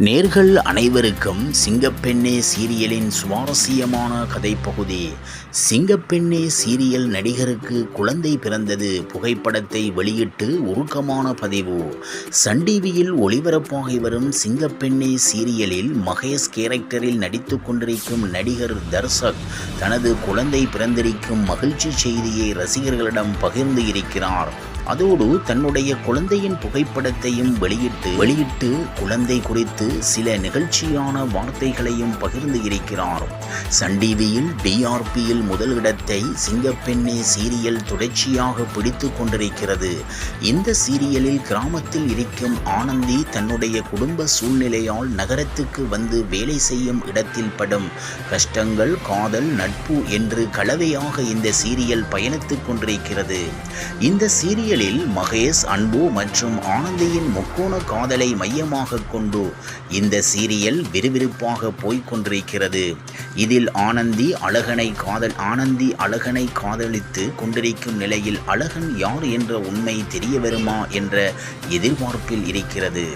நேர்கள் அனைவருக்கும் சிங்கப்பெண்ணே சீரியலின் சுவாரஸ்யமான கதைப்பகுதி. சிங்கப்பெண்ணே சீரியல் நடிகருக்கு குழந்தை பிறந்தது புகைப்படத்தை வெளியிட்டு உருக்கமான பதிவு. சன் டிவியில் ஒளிபரப்பாகி வரும் சிங்கப்பெண்ணே சீரியலில் மகேஷ் கேரக்டரில் நடித்து கொண்டிருக்கும் நடிகர் தர்சக் தனது குழந்தை பிறந்திருக்கும் மகிழ்ச்சி செய்தியை ரசிகர்களிடம் பகிர்ந்து இருக்கிறார். அதோடு தன்னுடைய குழந்தையின் புகைப்படத்தையும் வெளியிட்டு வெளியிட்டு குழந்தை குறித்து சில நிகழ்ச்சியான வார்த்தைகளையும் பகிர்ந்து இருக்கிறார். சன் டிவியில் டிஆர்பியில் முதலிடத்தை சிங்கப்பெண்ணே சீரியல் தொடர்ச்சியாக பிடித்து கொண்டிருக்கிறது. இந்த சீரியலில் கிராமத்தில் இருக்கும் ஆனந்தி தன்னுடைய குடும்ப சூழ்நிலையால் நகரத்துக்கு வந்து வேலை செய்யும் இடத்தில் படும் கஷ்டங்கள் காதல் நட்பு என்று கலவையாக இந்த சீரியல் பயணித்துக் கொண்டிருக்கிறது. இந்த சீரியல் சீரியலில் மகேஷ் அன்பு மற்றும் ஆனந்தியின் முக்கோண காதலை மையமாக கொண்டு இந்த சீரியல் விறுவிறுப்பாக போய்க் கொண்டிருக்கிறது இதில் ஆனந்தி அழகனை காதல் ஆனந்தி அழகனை காதலித்து கொண்டிருக்கும் நிலையில் அழகன் யார் என்ற உண்மை தெரிய வருமா என்ற எதிர்பார்ப்பில் இருக்கிறது.